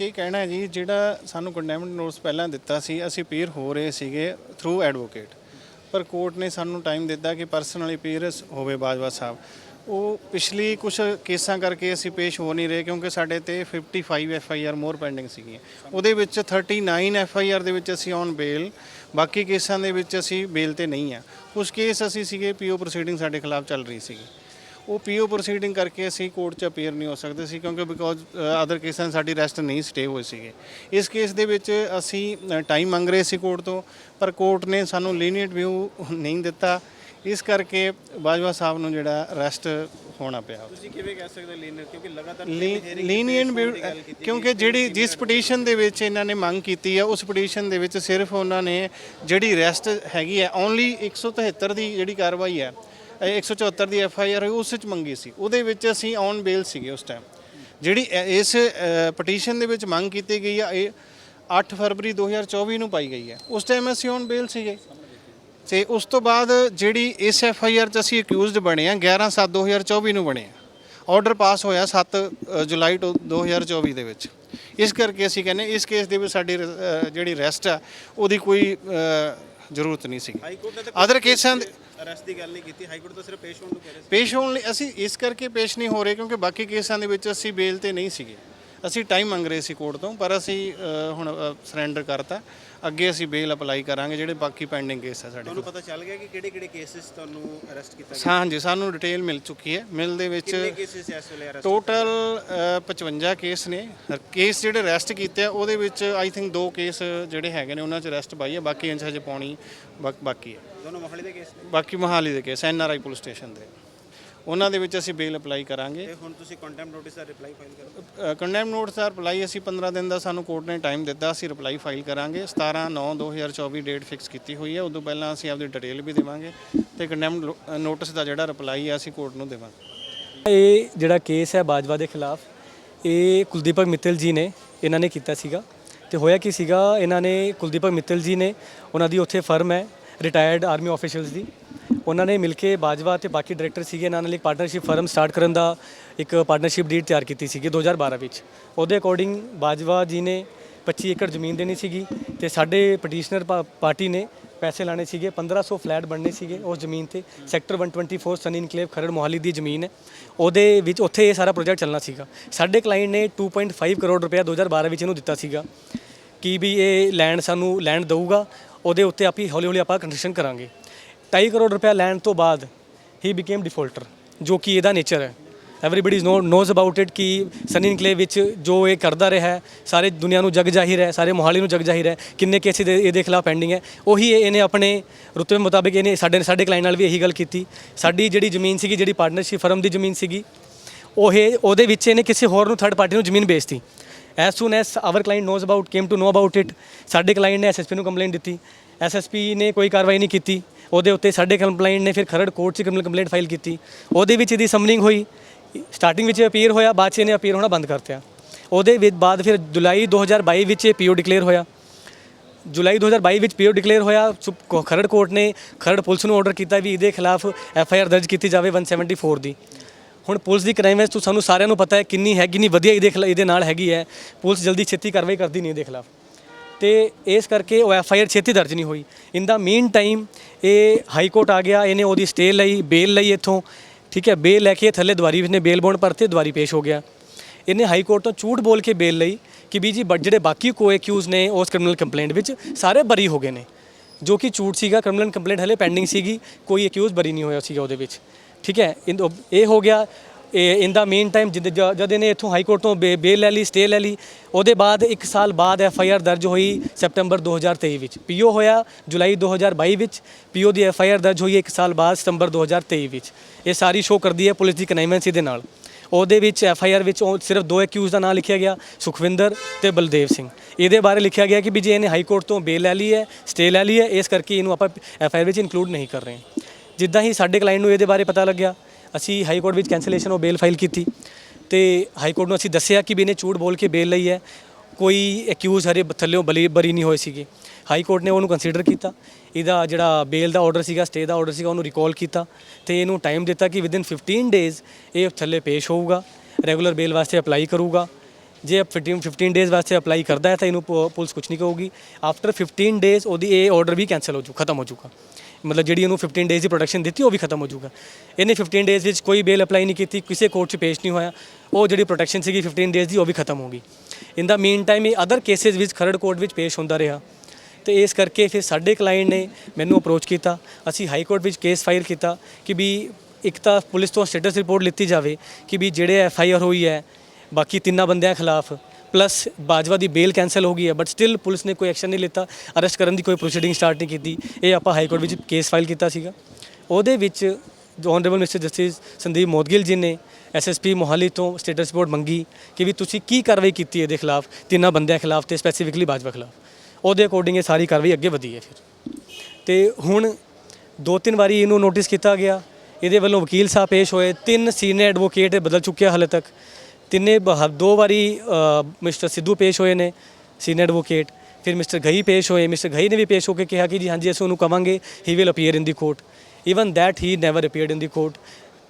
ਇਹ ਕਹਿਣਾ ਹੈ ਜੀ, ਜਿਹੜਾ ਸਾਨੂੰ ਕੰਡੈਮਡ ਨੋਟਿਸ ਪਹਿਲਾਂ ਦਿੱਤਾ ਸੀ, ਅਸੀਂ ਪੀਰ ਹੋ ਰਹੇ ਸੀਗੇ ਥਰੂ ਐਡਵੋਕੇਟ ਪਰ ਕੋਰਟ ਨੇ ਸਾਨੂੰ ਟਾਈਮ ਦਿੱਤਾ ਕਿ ਪਰਸਨਲੀ ਪੀਰ ਹੋਵੇ ਬਾਜਵਾ ਸਾਹਿਬ। ਉਹ ਪਿਛਲੀ ਕੁਝ ਕੇਸਾਂ ਕਰਕੇ ਅਸੀਂ ਪੇਸ਼ ਹੋ ਨਹੀਂ ਰਹੇ ਕਿਉਂਕਿ ਸਾਡੇ ਤੇ 55 F I R more pending ਸੀਗੀਆਂ। ਉਹਦੇ ਵਿੱਚ 39 ਐਫ ਆਈ ਆਰ ਦੇ ਵਿੱਚ ਅਸੀਂ ਔਨ ਬੇਲ ਬਾਕੀ ਕੇਸਾਂ ਦੇ ਵਿੱਚ ਅਸੀਂ ਬੇਲ ਤੇ ਨਹੀਂ ਆ। ਕੁਝ ਕੇਸ ਅਸੀਂ ਸੀਗੇ ਪੀਓ ਪ੍ਰੋਸੀਡਿੰਗ ਸਾਡੇ ਖਿਲਾਫ ਚੱਲ ਰਹੀ ਸੀਗੀ। ਉਹ ਪੀਓ ਪ੍ਰੋਸੀਡਿੰਗ ਕਰਕੇ ਅਸੀਂ ਕੋਰਟ 'ਚ ਅਪੀਅਰ ਨਹੀਂ ਹੋ ਸਕਦੇ ਸੀ ਕਿਉਂਕਿ ਬਿਕੋਜ਼ ਅਦਰ ਕੇਸਾਂ ਸਾਡੀ ਰੈਸਟ ਨਹੀਂ ਸਟੇ ਹੋਏ ਸੀਗੇ। ਇਸ ਕੇਸ ਦੇ ਵਿੱਚ ਅਸੀਂ ਟਾਈਮ ਮੰਗ ਰਹੇ ਸੀ ਕੋਰਟ ਤੋਂ ਪਰ ਕੋਰਟ ਨੇ ਸਾਨੂੰ ਲੀਨੀਅੰਟ ਵਿਊ ਨਹੀਂ ਦਿੱਤਾ। ਇਸ ਕਰਕੇ ਬਾਜਵਾ ਸਾਹਿਬ ਨੂੰ ਜਿਹੜਾ ਰੈਸਟ ਹੋਣਾ ਪਿਆ। ਤੁਸੀਂ ਕਿਵੇਂ ਕਹਿ ਸਕਦੇ ਲੀਨਰ ਕਿਉਂਕਿ ਲਗਾਤਾਰ ਲੀਨੀਅੰਟ ਕਿਉਂਕਿ ਜਿਹੜੀ ਜਿਸ ਪਟੀਸ਼ਨ ਦੇ ਵਿੱਚ ਇਹਨਾਂ ਨੇ ਮੰਗ ਕੀਤੀ ਹੈ ਉਸ ਪਟੀਸ਼ਨ ਦੇ ਵਿੱਚ ਸਿਰਫ ਉਹਨਾਂ ਨੇ ਜਿਹੜੀ ਰੈਸਟ ਹੈਗੀ ਹੈ ਓਨਲੀ 173 ਦੀ ਜਿਹੜੀ ਕਾਰਵਾਈ ਹੈ 174 ਦੀ ਐਫ ਆਈ ਆਰ ਉਸ ਵਿੱਚ ਮੰਗੀ ਸੀ। ਉਹਦੇ ਵਿੱਚ ਅਸੀਂ ਔਨ ਬੇਲ ਸੀਗੇ ਉਸ ਟਾਈਮ ਜਿਹੜੀ ਇਸ ਪਟੀਸ਼ਨ ਦੇ ਵਿੱਚ ਮੰਗ ਕੀਤੀ ਗਈ ਆ ਇਹ 8 ਫਰਵਰੀ 2024 ਨੂੰ ਪਾਈ ਗਈ ਹੈ। ਉਸ ਟਾਈਮ ਅਸੀਂ ਔਨ ਬੇਲ ਸੀਗੇ। ਤੇ ਉਸ ਤੋਂ ਬਾਅਦ ਜਿਹੜੀ ਇਸ ਐਫ ਆਈ ਆਰ ਚ ਅਸੀਂ ਅਕਿਊਜ਼ਡ ਬਣੇ ਆ 11 7 2024 ਨੂੰ ਬਣੇ ਆ। ਆਰਡਰ ਪਾਸ ਹੋਇਆ 7 ਅ, ਜੁਲਾਈ ਤੋਂ 2024 ਦੇ ਵਿੱਚ। ਇਸ ਕਰਕੇ ਅਸੀਂ ਕਹਿੰਦੇ ਇਸ ਕੇਸ ਦੇ ਵਿੱਚ ਸਾਡੀ ਅ, ਜਿਹੜੀ ਰੈਸਟ ਆ ਉਹਦੀ ਕੋਈ ਜ਼ਰੂਰਤ ਨਹੀਂ ਸੀ ਹਾਈ ਕੋਰਟ ਨੇ ਤਾਂ ਅਦਰ ਕੇਸਾਂ ਦੇ ਅਰੈਸਟ ਦੀ ਗੱਲ ਨਹੀਂ ਕੀਤੀ। ਹਾਈ ਕੋਰਟ ਤਾਂ ਸਿਰਫ ਪੇਸ਼ ਹੋਣ ਨੂੰ ਕਹਿ ਰਿਹਾ ਪੇਸ਼ ਹੋਣ ਲਈ ਅਸੀਂ ਇਸ ਕਰਕੇ ਪੇਸ਼ ਨਹੀਂ ਹੋ ਰਹੇ ਕਿਉਂਕਿ ਬਾਕੀ ਕੇਸਾਂ ਦੇ ਵਿੱਚ ਅਸੀਂ ਬੇਲ ਤੇ ਨਹੀਂ ਸੀਗੇ। ਅਸੀਂ ਟਾਈਮ ਮੰਗ ਰਹੇ ਸੀ ਕੋਰਟ ਤੋਂ ਪਰ ਅਸੀਂ ਅ, ਹੁਣ ਸਰੈਂਡਰ ਕਰਤਾ। ਅੱਗੇ ਅਸੀਂ ਬੇਲ ਅਪਲਾਈ ਕਰਾਂਗੇ ਜਿਹੜੇ ਬਾਕੀ ਪੈਂਡਿੰਗ ਕੇਸ ਆ ਸਾਡੇ ਤੁਹਾਨੂੰ ਪਤਾ ਚੱਲ ਗਿਆ ਕਿ ਕਿਹੜੇ ਕਿਹੜੇ ਕੇਸਿਸ ਤੁਹਾਨੂੰ ਅਰੈਸਟ ਕੀਤਾ ਗਿਆ? ਹਾਂ ਹਾਂਜੀ ਸਾਨੂੰ ਡਿਟੇਲ ਮਿਲ ਚੁੱਕੀ ਹੈ। ਮਿਲ ਦੇ ਵਿੱਚ ਕਿੰਨੇ ਕੇਸਿਸ ਇਸ ਵੇਲੇ ਅਰੈਸਟ ਟੋਟਲ 55 ਕੇਸ ਨੇ। ਕੇਸ ਜਿਹੜੇ ਅਰੈਸਟ ਕੀਤੇ ਆ ਉਹਦੇ ਵਿੱਚ ਆਈ ਥਿੰਕ ਦੋ ਕੇਸ ਜਿਹੜੇ ਹੈਗੇ ਨੇ ਉਹਨਾਂ 'ਚ ਅਰੈਸਟ ਪਾਈ ਹੈ ਬਾਕੀ ਇੰਚ ਹਜੇ ਪਾਉਣੀ ਬਾ- ਬਾਕੀ ਹੈ। ਦੋਨੋਂ ਮੋਹਾਲੀ ਦੇ ਕੇਸ ਨੇ? ਬਾਕੀ ਮੋਹਾਲੀ ਦੇ case N R I police station ਦੇ। ਉਹਨਾਂ ਦੇ ਵਿੱਚ ਅਸੀਂ ਬੇਲ ਅਪਲਾਈ ਕਰਾਂਗੇ। ਤੇ ਹੁਣ ਤੁਸੀਂ ਕੰਟੈਂਪਟ ਨੋਟਿਸ ਦਾ ਰਿਪਲਾਈ ਫਾਈਲ ਕਰੋ। ਕੰਡੈਮ ਨੋਟਿਸ ਦਾ ਰਿਪਲਾਈ ਅਸੀਂ 15 ਦਿਨ ਦਾ ਸਾਨੂੰ ਕੋਰਟ ਨੇ ਟਾਈਮ ਦਿੱਤਾ ਅਸੀਂ ਰਿਪਲਾਈ ਫਾਈਲ ਕਰਾਂਗੇ। 17 9 2024 ਡੇਟ ਫਿਕਸ ਕੀਤੀ ਹੋਈ ਹੈ ਉਦੋਂ ਪਹਿਲਾਂ ਅਸੀਂ ਆਪਦੀ ਡਿਟੇਲ ਵੀ ਦੇਵਾਂਗੇ ਤੇ ਕੰਡੈਮ ਨੋਟਿਸ ਦਾ ਜਿਹੜਾ ਰਿਪਲਾਈ ਹੈ ਅਸੀਂ ਕੋਰਟ ਨੂੰ ਦੇਵਾਂਗੇ। ਇਹ ਜਿਹੜਾ ਕੇਸ ਹੈ ਬਾਜਵਾ ਦੇ ਖਿਲਾਫ ਇਹ ਕੁਲਦੀਪਕ ਮਿੱਤਲ ਜੀ ਨੇ ਇਹਨਾਂ ਨੇ ਕੀਤਾ ਸੀਗਾ। ਤੇ ਹੋਇਆ ਕੀ ਸੀਗਾ ਇਹਨਾਂ ਨੇ ਕੁਲਦੀਪਕ ਮਿੱਤਲ ਜੀ ਨੇ ਉਹਨਾਂ ਦੀ ਉੱਥੇ ਫਰਮ ਹੈ ਰਿਟਾਇਰਡ ਆਰਮੀ ਆਫੀਸ਼ੀਅਲਸ ਦੀ। ਉਹਨਾਂ ਨੇ ਮਿਲ ਕੇ ਬਾਜਵਾ ਤੇ ਬਾਕੀ ਡਾਇਰੈਕਟਰ ਸੀਗੇ ਇਹਨਾਂ ਨਾਲ ਇੱਕ ਪਾਰਟਨਰਸ਼ਿਪ ਫਰਮ ਸਟਾਰਟ ਕਰਨ ਦਾ ਇੱਕ ਪਾਰਟਨਰਸ਼ਿਪ ਡੀਡ ਤਿਆਰ ਕੀਤੀ ਸੀਗੀ 2012 ਵਿੱਚ। ਉਹਦੇ ਅਕੋਰਡਿੰਗ ਬਾਜਵਾ ਜੀ ਨੇ 25 ਏਕੜ ਜ਼ਮੀਨ ਦੇਣੀ ਸੀਗੀ ਤੇ ਸਾਡੇ ਪਟੀਸ਼ਨਰ ਪਾਰਟੀ ਨੇ ਪੈਸੇ ਲਾਣੇ ਸੀਗੇ 1500 ਫਲੈਟ ਬਣਨੇ ਸੀਗੇ ਉਸ ਜ਼ਮੀਨ ਤੇ। Sector 124 sun enclave Kharar Mohali ਦੀ ਜ਼ਮੀਨ ਹੈ। ਉਹਦੇ ਵਿੱਚ ਉੱਥੇ ਇਹ ਸਾਰਾ ਪ੍ਰੋਜੈਕਟ ਚੱਲਣਾ ਸੀਗਾ। ਸਾਡੇ ਕਲਾਇੰਟ ਨੇ 2.5 ਕਰੋੜ ਰੁਪਏ 2012 ਵਿੱਚ ਇਹਨੂੰ ਦਿੱਤਾ ਸੀਗਾ ਕਿ ਵੀ ਇਹ ਲੈਂਡ ਸਾਨੂੰ ਲੈਂਡ ਦਊਗਾ, ਉਹਦੇ ਉੱਤੇ ਆਪੀ ਹੌਲੀ ਹੌਲੀ ਆਪਾਂ ਕੰਸਟਰਕਸ਼ਨ ਕਰਾਂਗੇ। 2.5 ਕਰੋੜ ਰੁਪਏ ਲੈਣ ਤੋਂ ਬਾਅਦ ਹੀ ਬਿਕੇਮ ਡਿਫਾਲਟਰ ਜੋ ਕਿ ਇਹਦਾ ਨੇਚਰ ਹੈ। Everybody no knows about it ਕਿ ਸਨੀ ਇਨਕਲੇਵ ਵਿੱਚ ਜੋ ਇਹ ਕਰਦਾ ਰਿਹਾ ਹੈ, ਸਾਰੇ ਦੁਨੀਆ ਨੂੰ ਜਗ ਜਾਹਿਰ ਹੈ, ਸਾਰੇ ਮੋਹਾਲੀ ਨੂੰ ਜਗ ਜਾਹਿਰ ਹੈ, ਕਿੰਨੇ ਕੇਸਿਸ ਇਹਦੇ ਖਿਲਾਫ ਪੈਂਡਿੰਗ ਹੈ। ਉਹੀ ਇਹਨੇ ਆਪਣੇ ਰੁਤਬੇ ਮੁਤਾਬਿਕ ਇਹਨੇ ਸਾਡੇ ਸਾਡੇ ਕਲਾਇੰਟ ਨਾਲ ਵੀ ਇਹੀ ਗੱਲ ਕੀਤੀ। ਸਾਡੀ ਜਿਹੜੀ ਜ਼ਮੀਨ ਸੀਗੀ, ਜਿਹੜੀ ਪਾਰਟਨਰਸ਼ਿਪ ਫਰਮ ਦੀ ਜ਼ਮੀਨ ਸੀਗੀ, ਉਹ ਇਹ ਉਹਦੇ ਵਿੱਚ ਇਹਨੇ ਕਿਸੇ ਹੋਰ ਨੂੰ ਥਰਡ ਪਾਰਟੀ ਨੂੰ ਜ਼ਮੀਨ ਵੇਚਤੀ। As soon as our client knows about came to know about it ਸਾਡੇ ਕਲਾਇੰਟ ਨੇ ਐਸਐਸਪੀ ਨੂੰ ਕੰਪਲੇਂਟ ਦਿੱਤੀ। ਐਸਐਸਪੀ ਨੇ ਕੋਈ ਕਾਰਵਾਈ ਨਹੀਂ ਕੀਤੀ। ਉਹਦੇ ਉੱਤੇ ਸਾਡੇ ਕੰਪਲੇਂਟ ਨੇ ਫਿਰ ਖਰੜ ਕੋਰਟ 'ਚ ਕ੍ਰਿਮੀਨਲ ਕੰਪਲੇਂਟ ਫਾਈਲ ਕੀਤੀ। ਉਹਦੇ ਵਿੱਚ ਇਹਦੀ ਸਮਨਿੰਗ ਹੋਈ। ਸਟਾਰਟਿੰਗ ਵਿੱਚ ਅਪੀਅਰ ਹੋਇਆ, ਬਾਅਦ 'ਚ ਇਹਨੇ ਅਪੀਅਰ ਹੋਣਾ ਬੰਦ ਕਰਤਿਆ। ਉਹਦੇ ਵਿੱਚ ਬਾਅਦ ਫਿਰ ਜੁਲਾਈ 2022 ਵਿੱਚ ਇਹ ਪੀਓ ਡਿਕਲੇਅਰ ਹੋਇਆ। ਜੁਲਾਈ 2022 ਵਿੱਚ ਪੀਓ ਡਿਕਲੇਅਰ ਹੋਇਆ। ਸੁਪ- ਕੋ- ਖਰੜ ਕੋਰਟ ਨੇ ਖਰੜ ਪੁਲਿਸ ਨੂੰ ਆਰਡਰ ਕੀਤਾ ਵੀ ਇਹਦੇ ਖਿਲਾਫ ਐਫ ਆਈ ਆਰ ਦਰਜ ਕੀਤੀ ਜਾਵੇ 174 ਦੀ। ਹੁਣ ਪੁਲਿਸ ਦੀ ਕ੍ਰਾਈਮ ਤੋਂ ਸਾਨੂੰ ਸਾਰਿਆਂ ਨੂੰ ਪਤਾ ਹੈ ਕਿੰਨੀ ਹੈ ਕਿੰਨੀ ਵਧੀਆ ਇਹਦੇ ਖਿਲਾ, ਇਹਦੇ ਨਾਲ ਹੈਗੀ ਹੈ। ਪੁਲਿਸ ਜਲਦੀ ਛੇਤੀ ਕਾਰਵਾਈ ਕਰਦੀ ਨਹੀਂ ਇਹਦੇ ਖਿਲਾਫ। ਤੇ ਇਸ ਕਰਕੇ ਉਹ ਐਫ ਆਈ ਆਰ ਛੇਤੀ ਦਰਜ ਨਹੀਂ ਹੋਈ। ਇਨ ਦਾ ਮੀਨ ਟਾਈਮ ਇਹ ਹਾਈ ਕੋਰਟ ਆ ਗਿਆ, ਇਹਨੇ ਉਹਦੀ ਸਟੇ ਲਈ ਬੇਲ ਲਈ ਇੱਥੋਂ। ਠੀਕ ਹੈ ਬੇਲ ਲੈ ਕੇ ਥੱਲੇ ਦੁਆਰੀ ਨੇ ਬੇਲ ਬੌਂਡ ਭਰਤੇ, ਦੁਆਰੀ ਪੇਸ਼ ਹੋ ਗਿਆ। ਇਹਨੇ ਹਾਈ ਕੋਰਟ ਤੋਂ ਝੂਠ ਬੋਲ ਕੇ ਬੇਲ ਲਈ ਕਿ ਵੀ ਜੀ, ਬ- ਜਿਹੜੇ ਬਾਕੀ ਕੋ ਐਕਿਊਜ਼ ਨੇ ਉਸ ਕ੍ਰਿਮੀਨਲ ਕੰਪਲੇਂਟ ਵਿੱਚ, ਸਾਰੇ ਬਰੀ ਹੋ ਗਏ ਨੇ। ਜੋ ਕਿ ਝੂਠ ਸੀਗਾ ਕ੍ਰਿਮੀਨਲ ਕੰਪਲੇਂਟ ਹਲੇ ਪੈਂਡਿੰਗ ਸੀਗੀ, ਕੋਈ ਐਕਿਊਜ਼ ਬਰੀ ਨਹੀਂ ਹੋਇਆ ਸੀਗਾ ਉਹਦੇ ਵਿੱਚ। ਠੀਕ ਹੈ ਇਨ- ਇਹ ਹੋ ਗਿਆ। ਇਹ ਇਨ ਦਾ ਮੇਨ ਟਾਈਮ ਜਦ ਜ- ਜਦ ਇਹਨੇ ਇੱਥੋਂ ਹਾਈ ਕੋਰਟ ਤੋਂ ਬੇ- ਬੇਲ ਲੈ ਲਈ ਸਟੇ ਲੈ ਲਈ, ਉਹਦੇ ਬਾਅਦ 1 ਸਾਲ ਬਾਅਦ ਐਫ ਆਈ ਆਰ ਦਰਜ ਹੋਈ ਸੈਪਟੈਂਬਰ 2023 ਵਿੱਚ। ਪੀਓ ਹੋਇਆ ਜੁਲਾਈ 2022 ਵਿੱਚ ਪੀਓ ਦੀ ਐਫ ਆਈ ਆਰ ਦਰਜ ਹੋਈ 1 ਸਾਲ ਬਾਅਦ ਸਤੰਬਰ 2023 ਵਿੱਚ। ਇਹ ਸਾਰੀ ਸ਼ੋ ਕਰਦੀ ਹੈ ਪੁਲਿਸ ਦੀ ਕਨਾਈਮੈਂਸੀ ਦੇ ਨਾਲ। ਉਹਦੇ ਵਿੱਚ ਐਫ ਆਈ ਆਰ ਵਿੱਚ ਉਹ ਸਿਰਫ ਦੋ ਐਕਿਊਜ਼ ਦਾ ਨਾਮ ਲਿਖਿਆ ਗਿਆ, ਸੁਖਵਿੰਦਰ ਤੇ ਬਲਦੇਵ ਸਿੰਘ। ਇਹਦੇ ਬਾਰੇ ਲਿਖਿਆ ਗਿਆ ਕਿ ਵੀ ਜੇ ਇਹਨੇ ਹਾਈ ਕੋਰਟ ਤੋਂ ਬੇਲ ਲੈ ਲਈ ਹੈ ਸਟੇ ਲੈ ਲਈ ਹੈ, ਇਸ ਕਰਕੇ ਇਹਨੂੰ ਆਪਾਂ ਐਫ ਆਈ ਆਰ ਵਿੱਚ ਇਨਕਲੂਡ ਨਹੀਂ ਕਰ ਰਹੇ। ਜਿੱਦਾਂ ਹੀ ਸਾਡੇ ਕਲਾਇੰਟ ਨੂੰ ਇਹਦੇ ਬਾਰੇ ਪਤਾ ਲੱਗਿਆ ਅਸੀਂ ਹਾਈ ਕੋਰਟ ਵਿੱਚ ਕੈਂਸਲੇਸ਼ਨ ਆਫ ਬੇਲ ਫਾਈਲ ਕੀਤੀ ਤੇ ਹਾਈ ਕੋਰਟ ਨੂੰ ਅਸੀਂ ਦੱਸਿਆ ਕਿ ਵੀ ਇਹਨੇ ਝੂਠ ਬੋਲ ਕੇ ਬੇਲ ਲਈ ਹੈ। ਕੋਈ ਐਕਿਊਜ਼ ਹਰੇ ਥੱਲਿਓਂ ਬਲੀ ਬਰੀ ਨਹੀਂ ਹੋਏ ਸੀਗੇ। ਹਾਈ ਕੋਰਟ ਨੇ ਉਹਨੂੰ ਕੰਸੀਡਰ ਕੀਤਾ। ਇਹਦਾ ਜਿਹੜਾ ਬੇਲ ਦਾ ਆਰਡਰ ਸੀਗਾ ਸਟੇ ਦਾ ਆਰਡਰ ਸੀਗਾ, ਉਹਨੂੰ ਰਿਕਾਲ ਕੀਤਾ ਤੇ ਇਹਨੂੰ ਟਾਈਮ ਦਿੱਤਾ ਕਿ ਵਿਦਿਨ 15 ਡੇਜ਼ ਇਹ ਥੱਲੇ ਪੇਸ਼ ਹੋਊਗਾ। ਰੈਗੂਲਰ ਬੇਲ ਵਾਸਤੇ ਅਪਲਾਈ ਕਰੂਗਾ। ਜੇ 15 15 ਡੇਜ਼ ਵਾਸਤੇ ਅਪਲਾਈ ਕਰਦਾ ਹੈ ਤਾਂ ਇਹਨੂੰ ਪ- ਪੁਲਿਸ ਕੁਝ ਨਹੀਂ ਕਹੂਗੀ। ਆਫਟਰ 15 ਡੇਜ਼ ਉਹਦੀ ਇਹ ਆਰਡਰ ਵੀ ਕੈਨਸਲ ਹੋ ਜੂ, ਖਤਮ ਹੋ ਜੂਗਾ। ਮਤਲਬ ਜਿਹੜੀ ਉਹਨੂੰ 15 ਡੇਜ਼ ਦੀ ਪ੍ਰੋਟੈਕਸ਼ਨ ਦਿੱਤੀ, ਉਹ ਵੀ ਖਤਮ ਹੋ ਜਾਊਗਾ। ਇਹਨੇ 15 ਡੇਜ਼ ਵਿੱਚ ਕੋਈ ਬੇਲ ਅਪਲਾਈ ਨਹੀਂ ਕੀਤੀ, ਕਿਸੇ ਕੋਰਟ 'ਚ ਪੇਸ਼ ਨਹੀਂ ਹੋਇਆ। ਉਹ ਜਿਹੜੀ ਪ੍ਰੋਟੈਕਸ਼ਨ ਸੀਗੀ 15 ਡੇਜ਼ ਦੀ, ਉਹ ਵੀ ਖਤਮ ਹੋ ਗਈ। ਇਨ ਦਾ ਮੀਨ ਟਾਈਮ ਇਹ ਅਦਰ ਕੇਸਿਸ ਵਿੱਚ, ਖਰੜ ਕੋਰਟ ਵਿੱਚ ਪੇਸ਼ ਹੁੰਦਾ ਰਿਹਾ। ਤੇ ਇਸ ਕਰਕੇ ਫਿਰ ਸਾਡੇ ਕਲਾਇੰਟ ਨੇ ਮੈਨੂੰ ਅਪਰੋਚ ਕੀਤਾ। ਅਸੀਂ ਹਾਈ ਕੋਰਟ ਵਿੱਚ ਕੇਸ ਫਾਈਲ ਕੀਤਾ ਕਿ ਵੀ ਇੱਕ ਤਾਂ ਪੁਲਿਸ ਤੋਂ ਸਟੇਟਸ ਰਿਪੋਰਟ ਲਿੱਤੀ ਜਾਵੇ ਕਿ ਵੀ ਜਿਹੜੇ ਐਫ ਆਈ ਆਰ ਹੋਈ ਹੈ, ਬਾਕੀ ਤਿੰਨਾਂ ਬੰਦਿਆਂ ਖਿਲਾਫ ਪਲੱਸ ਬਾਜਵਾ ਦੀ ਬੇਲ ਕੈਨਸਲ ਹੋ ਗਈ ਹੈ ਬਟ ਸਟਿਲ ਪੁਲਿਸ ਨੇ ਕੋਈ ਐਕਸ਼ਨ ਨਹੀਂ ਲਿੱਤਾ ਅਰੈਸਟ ਕਰਨ ਦੀ ਕੋਈ ਪ੍ਰੋਸੀਡਿੰਗ ਸਟਾਰਟ ਨਹੀਂ ਕੀਤੀ। ਇਹ ਆਪਾਂ ਹਾਈ ਕੋਰਟ ਵਿੱਚ ਕੇਸ ਫਾਈਲ ਕੀਤਾ ਸੀਗਾ। ਉਹਦੇ ਵਿੱਚ ਜੋ honourable mister justice Sandeep Moudgil ji ਨੇ ਐਸਐਸਪੀ ਮੋਹਾਲੀ ਤੋਂ ਸਟੇਟਸ ਰਿਪੋਰਟ ਮੰਗੀ ਕਿ ਵੀ ਤੁਸੀਂ ਕੀ ਕਾਰਵਾਈ ਕੀਤੀ ਇਹਦੇ ਖਿਲਾਫ, ਤਿੰਨਾਂ ਬੰਦਿਆਂ ਖਿਲਾਫ ਤੇ ਸਪੈਸੀਫਿਕਲੀ ਬਾਜਵਾ ਖਿਲਾਫ। ਉਹਦੇ ਅਕੋਰਡਿੰਗ ਇਹ ਸਾਰੀ ਕਾਰਵਾਈ ਅੱਗੇ ਵਧੀ ਹੈ ਫਿਰ। ਤੇ ਹੁਣ ਦੋ ਤਿੰਨ ਵਾਰੀ ਇਹਨੂੰ ਨੋਟਿਸ ਕੀਤਾ ਗਿਆ। ਇਹਦੇ ਵੱਲੋਂ ਵਕੀਲ ਸਾਹਿਬ ਪੇਸ਼ ਹੋਏ। ਤਿੰਨ ਸੀਨੀਅਰ ਐਡਵੋਕੇਟ ਬਦਲ ਚੁੱਕਿਆ ਹਾਲੇ ਤੱਕ। ਤਿੰਨੇ ਬ- ਦੋ ਵਾਰੀ ਮਿਸਟਰ ਸਿੱਧੂ ਪੇਸ਼ ਹੋਏ ਨੇ, ਸੀਨੀਅਰ ਐਡਵੋਕੇਟ, ਫਿਰ ਮਿਸਟਰ ਗਈ ਪੇਸ਼ ਹੋਏ, ਮਿਸਟਰ ਗਈ ਨੇ ਵੀ ਪੇਸ਼ ਹੋ ਕੇ ਕਿਹਾ ਕਿ ਜੀ ਹਾਂਜੀ, ਅਸੀਂ ਉਹਨੂੰ ਕਵਾਂਗੇ he will appear in the court even that he never appeared in the court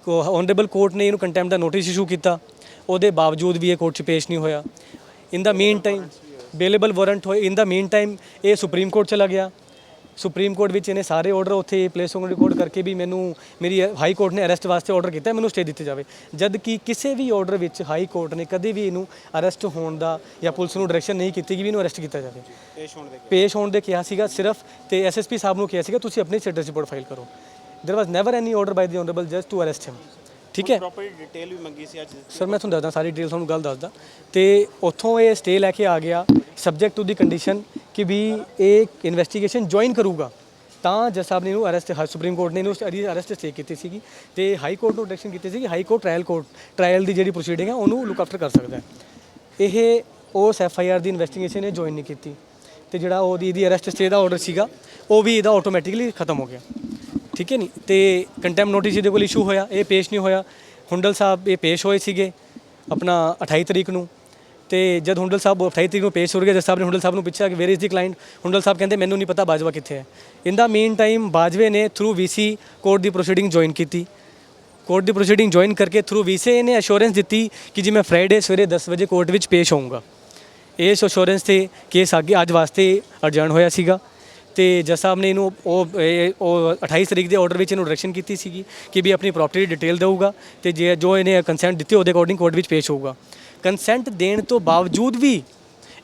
honourable court ਨੇ ਇਹਨੂੰ ਕੰਟੈਂਪਟ ਦਾ ਨੋਟਿਸ ਇਸ਼ੂ ਕੀਤਾ। ਉਹਦੇ ਬਾਵਜੂਦ ਵੀ ਇਹ ਕੋਰਟ 'ਚ ਪੇਸ਼ ਨਹੀਂ ਹੋਇਆ। In the time bailable warrant ਹੋਏ ਇਨ ਦਾ ਮੀਨ ਟਾਈਮ ਇਹ ਸੁਪਰੀਮ ਕੋਰਟ ਚਲਾ ਗਿਆ। ਸੁਪਰੀਮ ਕੋਰਟ ਵਿੱਚ ਇਹਨੇ ਸਾਰੇ ਆਰਡਰ ਉੱਥੇ ਪਲੇਸ ਹੋਣ ਰਿਕਾਰਡ ਕਰਕੇ ਵੀ ਮੈਨੂੰ ਮੇਰੀ ਹਾਈ ਕੋਰਟ ਨੇ ਅਰੈਸਟ ਵਾਸਤੇ ਆਰਡਰ ਕੀਤਾ ਮੈਨੂੰ ਸਟੇ ਦਿੱਤੀ ਜਾਵੇ ਜਦ ਕਿ ਕਿਸੇ ਵੀ ਆਰਡਰ ਵਿੱਚ ਹਾਈ ਕੋਰਟ ਨੇ ਕਦੇ ਵੀ ਇਹਨੂੰ ਅਰੈਸਟ ਹੋਣ ਦਾ ਜਾਂ ਪੁਲਿਸ ਨੂੰ ਡਾਇਰੈਕਸ਼ਨ ਨਹੀਂ ਕੀਤੀ ਕਿ ਵੀ ਇਹਨੂੰ ਅਰੈਸਟ ਕੀਤਾ ਜਾਵੇ ਪੇਸ਼ ਹੋਣ ਦੇ ਪੇਸ਼ ਹੋਣ ਦੇ ਕਿਹਾ ਸੀਗਾ ਸਿਰਫ ਤੇ ਐਸਐਸਪੀ ਸਾਹਿਬ ਨੂੰ ਕਿਹਾ ਸੀਗਾ ਤੁਸੀਂ ਆਪਣੀ ਸਟੇਟਸ ਰਿਪੋਰਟ ਫਾਈਲ ਕਰੋ there was never any order by the honourable just to arrest him ਠੀਕ ਹੈ? ਪ੍ਰੋਪਰ ਡਿਟੇਲ ਵੀ ਮੰਗੀ ਸੀ ਅੱਜ ਸਰ ਮੈਂ ਤੁਹਾਨੂੰ ਦੱਸਦਾ ਸਾਰੀ ਡਿਟੇਲ ਤੁਹਾਨੂੰ ਗੱਲ ਦੱਸਦਾ। ਤੇ ਉੱਥੋਂ ਇਹ ਸਟੇ ਲੈ ਕੇ ਆ ਗਿਆ ਸਬਜੈਕਟ ਟੂ ਦੀ ਕੰਡੀਸ਼ਨ ਕਿ ਵੀ ਇਹ ਇਨਵੈਸਟੀਗੇਸ਼ਨ ਜੁਆਇਨ ਕਰੂਗਾ। ਤਾਂ ਜੱਜ ਸਾਹਿਬ ਨੇ ਇਹਨੂੰ ਅਰੈਸਟ ਸੁਪਰੀਮ ਕੋਰਟ ਨੇ ਇਹਨੂੰ ਅਰੈਸਟ ਸਟੇ ਕੀਤੀ ਸੀਗੀ ਤੇ ਹਾਈ ਕੋਰਟ ਨੂੰ ਡਾਇਰੈਕਸ਼ਨ ਕੀਤੀ ਸੀ ਕਿ high court trial court trial ਦੀ ਜਿਹੜੀ ਪ੍ਰੋਸੀਡਿੰਗ ਹੈ ਉਹਨੂੰ ਲੁੱਕ ਆਫਟਰ ਕਰ ਸਕਦਾ ਹੈ। ਇਹ ਉਸ ਐਫ ਆਈ ਆਰ ਦੀ ਇਨਵੈਸਟੀਗੇਸ਼ਨ ਇਹ ਜੁਆਇਨ ਨਹੀਂ ਕੀਤੀ। ਤੇ ਜਿਹੜਾ ਉਹਦੀ ਇਹਦੀ ਅਰੈਸਟ ਸਟੇ ਦਾ ਆਰਡਰ ਸੀਗਾ ਉਹ ਵੀ ਇਹਦਾ ਆਟੋਮੈਟਿਕਲੀ ਖਤਮ ਹੋ ਗਿਆ। ਠੀਕ ਹੈ ਨਹੀਂ ਤੇ ਕੰਟੈਂਪ ਨੋਟਿਸ ਇਹਦੇ ਕੋਲ ਇਸ਼ੂ ਹੋਇਆ, ਇਹ ਪੇਸ਼ ਨਹੀਂ ਹੋਇਆ। ਹੁੰਡਲ ਸਾਹਿਬ ਇਹ ਪੇਸ਼ ਹੋਏ ਸੀਗੇ ਆਪਣਾ 28 ਤਰੀਕ ਨੂੰ। ਤੇ ਜਦ ਹੁੰਡਲ ਸਾਹਿਬ 28 ਤਰੀਕ ਨੂੰ ਪੇਸ਼ ਹੋ ਗਏ ਜਦ ਸਾਹਿਬ ਨੇ ਹੁੰਡਲ ਸਾਹਿਬ ਨੂੰ ਪੁੱਛਿਆ ਕਿ where is the client Hundal Sahib ਕਹਿੰਦੇ, ਮੈਨੂੰ ਨਹੀਂ ਪਤਾ ਬਾਜਵਾ ਕਿੱਥੇ ਹੈ। ਇਨ ਦਾ ਮੇਨ ਟਾਈਮ ਬਾਜਵੇ ਨੇ ਥਰੂ ਵੀਸੀ ਕੋਰਟ ਦੀ ਪ੍ਰੋਸੀਡਿੰਗ ਜੁਆਇਨ ਕੀਤੀ। ਕੋਰਟ ਦੀ ਪ੍ਰੋਸੀਡਿੰਗ ਜੁਆਇਨ ਕਰਕੇ ਥਰੂ ਵੀਸੇ ਨੇ ਅਸ਼ੋਰੈਂਸ ਦਿੱਤੀ ਕਿ ਜੀ ਮੈਂ ਫਰਾਈਡੇ ਸਵੇਰੇ 10 ਵਜੇ ਕੋਰਟ ਵਿੱਚ ਪੇਸ਼ ਹੋਊਂਗਾ। ਇਸ ਅਸ਼ੋਰੈਂਸ ਤੇ ਕੇਸ ਅੱਗੇ ਅੱਜ ਵਾਸਤੇ ਅਡਜਰਨ ਹੋਇਆ ਸੀਗਾ। ਤੇ ਜੱਜ ਸਾਹਿਬ ਨੇ ਇਹਨੂੰ ਉਹ, ਇਹ- ਉਹ 28 ਤਰੀਕ ਦੇ ਆਰਡਰ ਵਿੱਚ ਇਹਨੂੰ ਡਾਇਰੈਕਸ਼ਨ ਕੀਤੀ ਸੀਗੀ ਕਿ ਵੀ ਆਪਣੀ ਪ੍ਰਾਪਰਟੀ ਦੀ ਡਿਟੇਲ ਦੇਊਗਾ ਤੇ ਜੇ, ਜੋ ਇਹਨੇ ਕੰਸੈਂਟ ਦਿੱਤੀ ਉਹਦੇ ਅਕੋਰਡਿੰਗ ਕੋਰਟ ਵਿੱਚ ਪੇਸ਼ ਹੋਊਗਾ। ਕੰਸੈਂਟ ਦੇਣ ਤੋਂ ਬਾਵਜੂਦ ਵੀ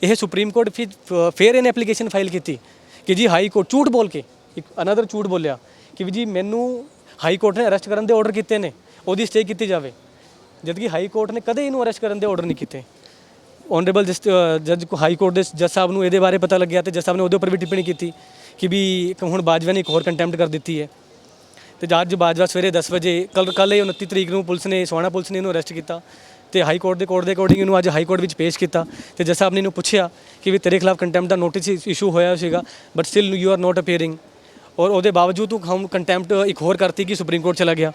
ਇਹ ਸੁਪਰੀਮ ਕੋਰਟ ਫਿਰ ਫਿਰ ਇਹਨੇ ਐਪਲੀਕੇਸ਼ਨ ਫਾਈਲ ਕੀਤੀ ਕਿ ਜੀ ਹਾਈ ਕੋਰਟ ਝੂਠ ਬੋਲ ਕੇ, ਇੱਕ ਅਨਦਰ ਝੂਠ ਬੋਲਿਆ ਕਿ ਵੀ ਜੀ ਮੈਨੂੰ ਹਾਈ ਕੋਰਟ ਨੇ ਅਰੈਸਟ ਕਰਨ ਦੇ ਆਰਡਰ ਕੀਤੇ ਨੇ, ਉਹਦੀ ਸਟੇ ਕੀਤੀ ਜਾਵੇ। ਜਦਕਿ ਹਾਈ ਕੋਰਟ ਨੇ ਕਦੇ ਇਹਨੂੰ ਅਰੈਸਟ ਕਰਨ ਦੇ ਆਰਡਰ ਨਹੀਂ ਕੀਤੇ। ਓਨਰੇਬਲ ਆਨਰੇਬਲ ਜੱਜ ਹਾਈ ਕੋਰਟ ਦੇ ਜੱਜ ਸਾਹਿਬ ਨੂੰ ਇਹਦੇ ਬਾਰੇ ਪਤਾ ਲੱਗਿਆ ਤੇ ਜੱਜ ਸਾਹਿਬ ਨੇ ਉਹਦੇ ਉੱਪਰ ਵੀ ਟਿੱਪਣੀ ਕੀਤੀ। ਕਿ ਵੀ ਇੱਕ ਹੁਣ ਬਾਜਵਾ ਨੇ ਇੱਕ ਹੋਰ ਕੰਟੈਂਪਟ ਕਰ ਦਿੱਤੀ ਹੈ। ਤੇ ਜੱਜ ਬਾਜਵਾ ਸਵੇਰੇ 10 ਵਜੇ ਕੱਲ ਕੱਲ ਇਹ 29 ਤਰੀਕ ਨੂੰ ਪੁਲਿਸ ਨੇ, ਸੋਹਾਣਾ ਪੁਲਿਸ ਨੇ ਇਹਨੂੰ ਅਰੈਸਟ ਕੀਤਾ ਤੇ ਹਾਈ ਕੋਰਟ ਦੇ ਕੋਰਟ ਦੇ ਅਕੋਰਡਿੰਗ ਇਹਨੂੰ ਅੱਜ ਹਾਈ ਕੋਰਟ ਵਿੱਚ ਪੇਸ਼ ਕੀਤਾ ਤੇ ਜੱਜ ਸਾਹਿਬ ਨੇ ਇਹਨੂੰ ਪੁੱਛਿਆ ਕਿ ਵੀ ਤੇਰੇ ਖਿਲਾਫ ਕੰਟੈਂਪਟ ਦਾ ਨੋਟਿਸ ਇਸ਼ੂ ਹੋਇਆ ਸੀਗਾ but still you are not appearing ਔਰ ਉਹਦੇ ਬਾਵਜੂਦ ਤੂੰ ਹਮ ਕੰਟੈਂਪਟ ਇੱਕ ਹੋਰ ਕਰਤੀ ਕਿ ਸੁਪਰੀਮ ਕੋਰਟ ਚਲਾ ਗਿਆ।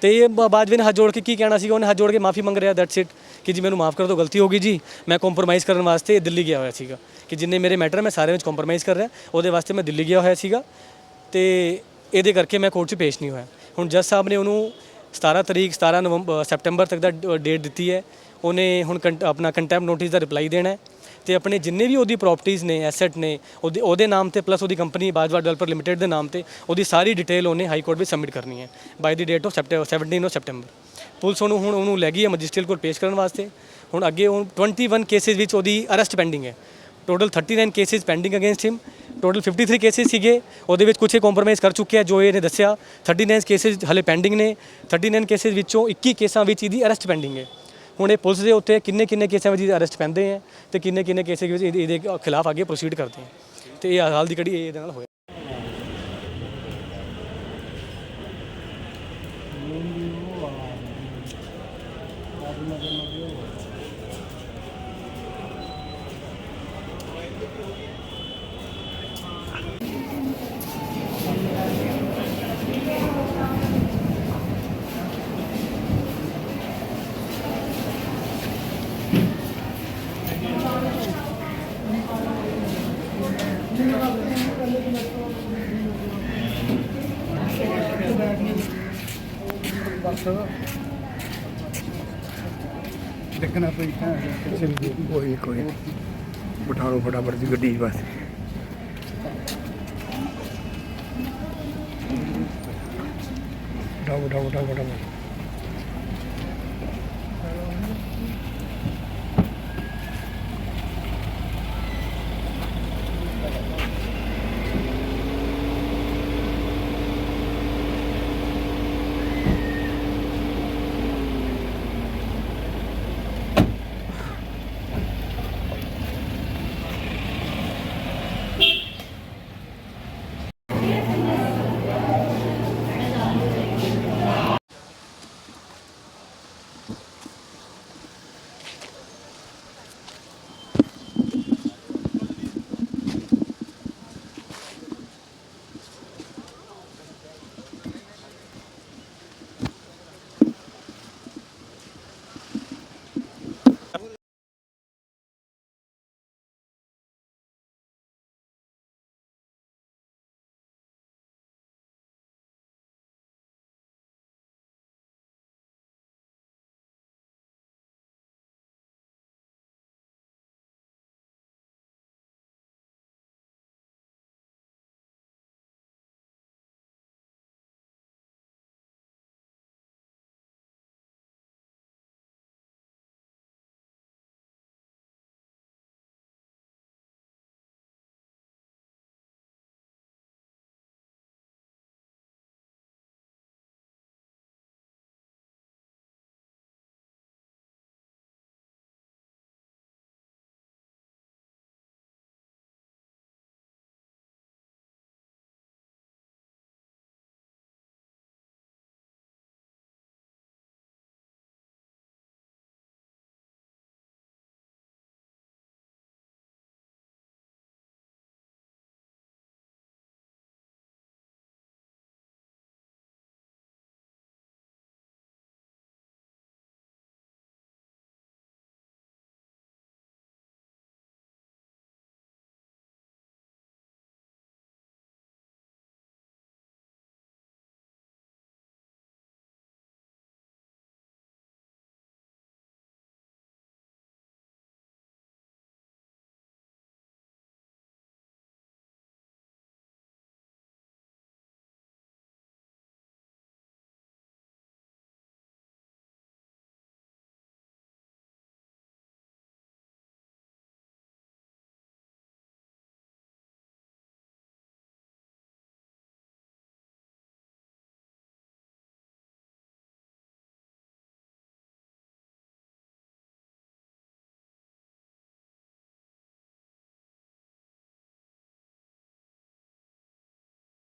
ਤੇ ਇਹ ਬਾਜਵੇ ਨੇ ਹੱਥ ਜੋੜ ਕੇ ਕੀ ਕਹਿਣਾ ਸੀਗਾ? ਉਹਨੇ ਹੱਥ ਜੋੜ ਕੇ ਮਾਫੀ ਮੰਗ ਰਿਹਾ ਦੈਟਸ ਇਟ ਕਿ ਜੀ ਮੈਨੂੰ ਮਾਫ ਕਰ ਦਿਓ, ਗਲਤੀ ਹੋ ਗਈ ਜੀ। ਮੈਂ ਕੰਪਰੋਮਾਈਜ਼ ਕਰਨ ਵਾਸਤੇ ਦਿੱਲੀ ਗਿਆ ਹੋਇਆ ਸੀਗਾ। ਕਿ ਜਿੰਨੇ ਮੇਰੇ ਮੈਟਰ ਮੈਂ ਸਾਰੇ ਵਿੱਚ ਕੰਪਰੋਮਾਈਜ਼ ਕਰ ਰਿਹਾ। ਉਹਦੇ ਵਾਸਤੇ ਮੈਂ ਦਿੱਲੀ ਗਿਆ ਹੋਇਆ ਸੀਗਾ। ਤੇ ਇਹਦੇ ਕਰਕੇ ਮੈਂ ਕੋਰਟ 'ਚ ਪੇਸ਼ ਨਹੀਂ ਹੋਇਆ। ਹੁਣ ਜੱਜ ਸਾਹਿਬ ਨੇ ਉਹਨੂੰ 17 ਤਰੀਕ 17 ਨਵੰਬਰ ਸੈਪਟੈਂਬਰ ਤੱਕ ਦਾ ਡੇਟ ਦਿੱਤੀ ਹੈ। ਉਹਨੇ ਹੁਣ ਕੰਟ- ਆਪਣਾ ਕੰਟੈਂਪਟ ਨੋਟਿਸ ਦਾ ਰਿਪਲਾਈ ਦੇਣਾ ਹੈ। ਤੇ ਆਪਣੇ ਜਿੰਨੇ ਵੀ ਉਹਦੀ ਪ੍ਰਾਪਰਟੀਆਂ ਨੇ ਐਸੈਟ ਨੇ, ਉਹਦੇ ਉਹਦੇ ਨਾਮ ਤੇ ਪਲੱਸ ਉਹਦੀ ਕੰਪਨੀ ਬਾਜਵਾ ਡਿਵੈਲਪਰ ਲਿਮਟਿਡ ਦੇ ਨਾਮ ਤੇ, ਉਹਦੀ ਸਾਰੀ ਡਿਟੇਲ ਉਹਨੇ ਹਾਈ ਕੋਰਟ ਵਿੱਚ ਸਬਮਿਟ ਕਰਨੀ ਹੈ। By the date of September 17 of September police ਉਹਨੂੰ ਹੁਣ ਉਹਨੂੰ ਲੈ ਗਈ ਹੈ ਮੈਜਿਸਟਰੀਅਲ ਕੋਲ ਪੇਸ਼ ਕਰਨ ਵਾਸਤੇ। ਹੁਣ ਅੱਗੇ ਉਹ 21 ਕੇਸਿਸ ਵਿੱਚ ਉਹਦੀ ਅਰੈਸਟ ਪੈਂਡਿੰਗ ਹੈ। Total 39 cases pending against him total 53 cases ਸੀਗੇ। ਉਹਦੇ ਵਿੱਚ ਕੁਝ ਕੰਪਰੋਮਾਈਜ਼ ਕਰ ਚੁੱਕਿਆ ਜੋ ਇਹਨੇ ਦੱਸਿਆ। 39 ਕੇਸਿਸ ਹਲੇ ਪੈਂਡਿੰਗ ਨੇ। 39 ਕੇਸਿਸ ਵਿੱਚੋਂ 21 ਕੇਸਾਂ ਵਿੱਚ ਇਹਦੀ ਅਰੈਸਟ ਪੈਂਡਿੰਗ ਹੈ। ਹੁਣ ਇਹ ਪੁਲਿਸ ਦੇ ਉੱਤੇ ਕਿੰਨੇ ਕਿੰਨੇ ਕੇਸਾਂ ਵਿੱਚ ਅਰੈਸਟ ਪੈਂਦੇ ਹੈ ਤੇ ਕਿੰਨੇ ਕਿੰਨੇ ਕੇਸਾਂ ਵਿੱਚ ਇਹਦੇ ਇਹਦੇ ਖਿਲਾਫ ਅੱਗੇ ਪ੍ਰੋਸੀਡ ਕਰਦੇ ਹੈ। ਤੇ ਇਹ ਹਾਲ ਦੀ ਕੜੀ ਇਹ ਇਹਦੇ ਨਾਲ ਹੋਇਆ। Başka ਡਿੱਗਣਾ ਪਈ ਤਾਂ ਕੋਈ। ਨੀ, ਕੋਈ ਨੀ। ਬਿਠਾ ਲਓ ਫਟਾਫਟ ਦੀ ਗੱਡੀ 'ਚ ਬਸ। ਬਿਠਾਓ ਉਠਾਓ ਉਠਾਓ ਉਠਾਓ